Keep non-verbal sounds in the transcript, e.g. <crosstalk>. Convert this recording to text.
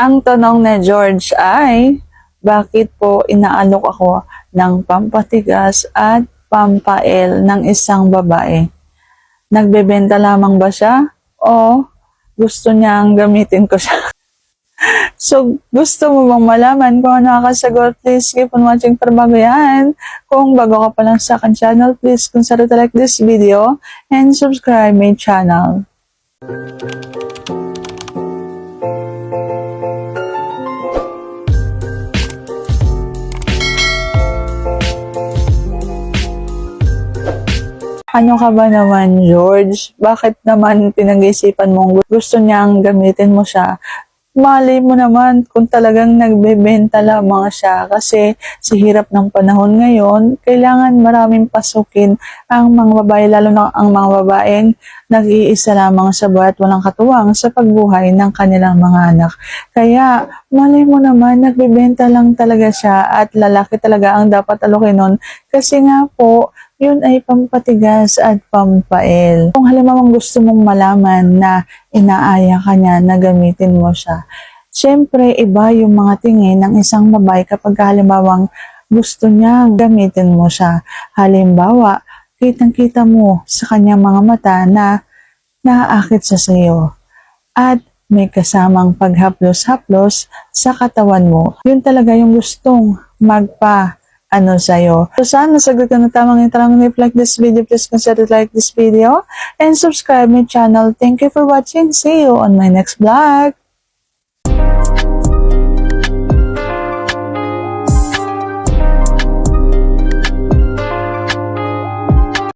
Ang tanong ni George ay, bakit po inaalok ako ng pampatigas at pampael ng isang babae? Nagbebenta lamang ba siya? O gusto niyang gamitin ko siya? <laughs> So, gusto mo bang malaman kung ano ang kasagot? Please keep on watching para bago yan. Kung bago ka pa lang sa akin channel, please consider to like this video and subscribe my channel. Ano ka ba naman, George? Bakit naman pinag-isipan mong gusto niyang gamitin mo siya? Mali mo naman kung talagang nagbebenta lamang siya kasi sa hirap ng panahon ngayon, kailangan maraming pasukin ang mga babae, lalo na ang mga babaeng nag-iisa lamang sa buhay at walang katuwang sa pagbuhay ng kanilang mga anak. Kaya, mali mo naman, nagbebenta lang talaga siya at lalaki talaga ang dapat alokin nun kasi nga po, yun ay pampatigas at pampael. Kung halimbawa gusto mong malaman na inaaya ka niya na gamitin mo siya, syempre iba yung mga tingin ng isang babae kapag halimbawang gusto niyang gamitin mo siya. Halimbawa, kitang-kita mo sa kanyang mga mata na naaakit sa iyo. At may kasamang paghaplos-haplos sa katawan mo. Yun talaga yung gustong magpa ano sa'yo. So sana nasagot ka na tamang yung if like this video, please consider like this video and subscribe my channel. Thank you for watching. See you on my next vlog.